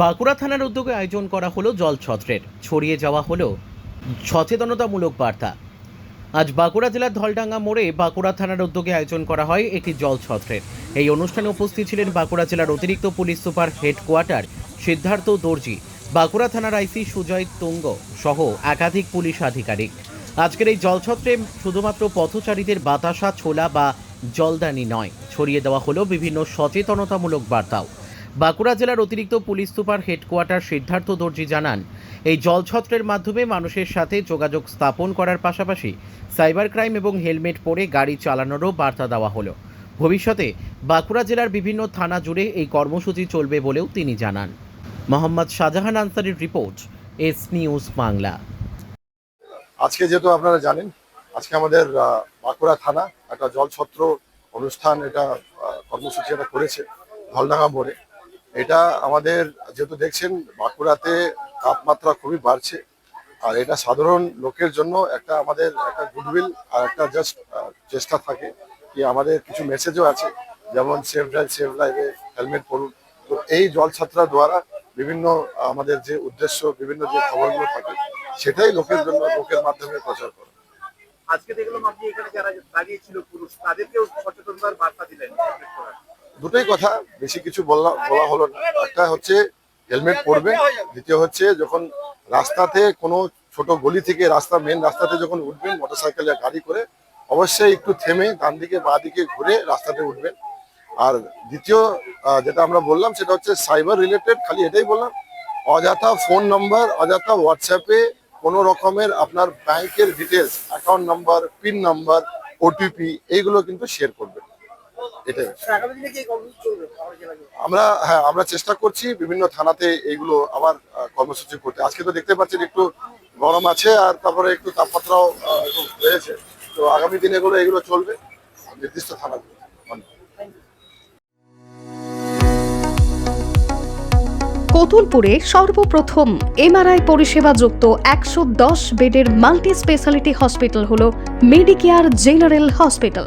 বাঁকুড়া থানার উদ্যোগে আয়োজন করা হলো জল ছত্রের। ছড়িয়ে যাওয়া হলো সচেতনতামূলক বার্তা। আজ বাঁকুড়া জেলার ধলডাঙ্গা মোড়ে বাঁকুড়া থানার উদ্যোগে আয়োজন করা হয় একটি জল ছত্রের। এই অনুষ্ঠানে উপস্থিত ছিলেন বাঁকুড়া জেলার অতিরিক্ত পুলিশ সুপার হেডকোয়ার্টার সিদ্ধার্থ দর্জি, বাঁকুড়া থানার আইসি সুজয় তুঙ্গ সহ একাধিক পুলিশ আধিকারিক। আজকের এই জলছত্রে শুধুমাত্র পথচারীদের বাতাসা, ছোলা বা জলদানি নয়, ছড়িয়ে দেওয়া হলো বিভিন্ন সচেতনতামূলক বার্তাও। বাঁকুড়া জেলার অতিরিক্ত পুলিশ সুপার হেডকোয়ার্টার সিদ্ধার্থ দর্জি জানান, এই জলছত্রের মাধ্যমে মানুষের সাথে যোগাযোগ স্থাপন করার পাশাপাশি সাইবার ক্রাইম এবং হেলমেট পরে গাড়ি চালানোরও বার্তা দেওয়া হলো। ভবিষ্যতে বাঁকুড়া জেলার বিভিন্ন থানা জুড়ে এই কর্মসূচি চলবে বলেও তিনি জানান। মোহাম্মদ শাহজাহান আনসারির রিপোর্ট, এস নিউজ বাংলা। আজকে যেহেতু আপনারা জানেন, আজকে আমাদের বাঁকুড়া থানা একটা জলছত্র অনুষ্ঠান, এটা কর্মসূচি এটা করেছে ধলডাঙ্গা মোড়ে। এটা আমাদের যেহেতু দেখছেন, বাঁকুড়াতে তাপমাত্রা খুবই বাড়ছে। আর এটা সাধারণ লোকের জন্য একটা আমাদের একটা গুডউইল আর একটা জাস্ট চেষ্টা থাকে কি আমাদের কিছু মেসেজও আছে, যেমন সেফ ড্রাইভ সেফ লাইফে হেলমেট পরুন। তো এই জল জলছাত্রা দ্বারা বিভিন্ন আমাদের যে উদ্দেশ্য, বিভিন্ন যে খবরগুলো থাকে, সেটাই লোকের জন্য লোকের মাধ্যমে প্রচার করে। আজকে দেখলাম আপনি এখানে যারা দাঁড়িয়ে ছিল পুরুষ, তাদেরকেও সচেতনতার বার্তা দিলেন। দুটোই কথা, বেশি কিছু বলা বলা হলো না। একটা হচ্ছে হেলমেট পরবে, দ্বিতীয় হচ্ছে যখন রাস্তাতে কোনো ছোট গলি থেকে রাস্তা মেন রাস্তাতে যখন উঠবেন মোটরসাইকেল গাড়ি করে, অবশ্যই একটু থেমে ডান দিকে, বাঁ দিকে ঘুরে রাস্তাতে উঠবেন। আর দ্বিতীয় যেটা আমরা বললাম, সেটা হচ্ছে সাইবার রিলেটেড খালি এটাই বললাম, অযথা ফোন নাম্বার অযথা হোয়াটসঅ্যাপে কোনো রকমের আপনার ব্যাংকের details account number pin number OTP এইগুলো কিন্তু শেয়ার করবেন। এটাই আমার হ্যাঁ আমরা চেষ্টা করছি বিভিন্ন থানাতে এইগুলো আবার কর্মসূচি করতে। আজকে তো দেখতে পাচ্ছেন একটু গরম আছে আর তারপরে একটু তাপমাত্রাও একটু তো আগামী দিনে এগুলো এগুলো চলবে, নির্দিষ্ট থানাগুলো। কতুলপুরে সর্বপ্রথম এমআরআই পরিষেবা যুক্ত একশো দশ বেডের মাল্টি স্পেশালিটি হসপিটাল হল মেডিকেয়ার জেনারেল হসপিটাল।